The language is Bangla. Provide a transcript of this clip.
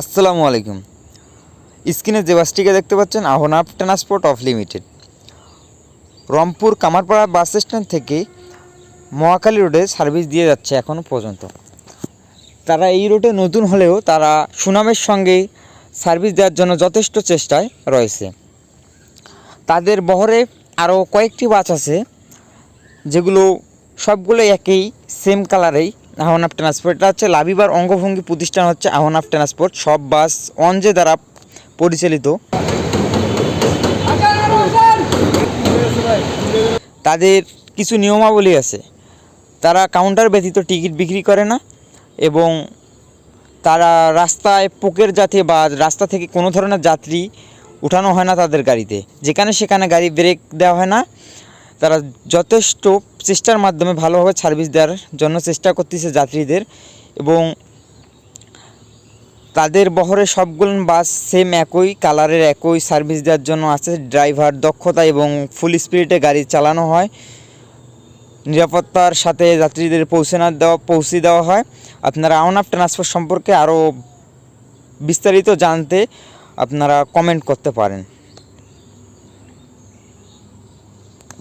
আসসালামু আলাইকুম। স্ক্রিনে যে বাসটিকে দেখতে পাচ্ছেন Ahnaf transport of limited. Rangpur Kamarpara bus stand থেকে মহাকালী রোডে সার্ভিস দিয়ে যাচ্ছে এখনও পর্যন্ত। তারা এই রুটে নতুন হলেও তারা সুনামের সঙ্গে সার্ভিস দেওয়ার জন্য যথেষ্ট চেষ্টায় রয়েছে। তাদের বহরে আরও কয়েকটি বাস আছে, যেগুলো সবগুলো একই, সেম কালারেই আহনাফ ট্রান্সপোর্ট। এটা হচ্ছে লাভিবার অঙ্গভঙ্গি প্রতিষ্ঠান হচ্ছে আহনাফ ট্রান্সপোর্ট। সব বাস অনজে দ্বারা পরিচালিত। তাদের কিছু নিয়মাবলী আছে। তারা কাউন্টার ব্যতীত টিকিট বিক্রি করে না এবং তারা রাস্তায় পোকের যাতে বা রাস্তা থেকে কোনো ধরনের যাত্রী উঠানো হয় না তাদের গাড়িতে। যেখানে সেখানে গাড়ি ব্রেক দেওয়া হয় না। তারা যথেষ্ট চেষ্টার মাধ্যমে ভালোভাবে সার্ভিস দেওয়ার জন্য চেষ্টা করতেছে যাত্রীদের এবং তাদের বহরে সবগুলো বাস সেম একই, কালারের একই সার্ভিস দেওয়ার জন্য আছে। ড্রাইভার দক্ষতা এবং ফুল স্পিডে গাড়ি চালানো হয়। নিরাপত্তার সাথে যাত্রীদের পৌঁছে না দেওয়া, পৌঁছে দেওয়া হয়। আপনারা আউন আপ ট্রান্সপোর্ট সম্পর্কে আরও বিস্তারিত জানতে আপনারা কমেন্ট করতে পারেন।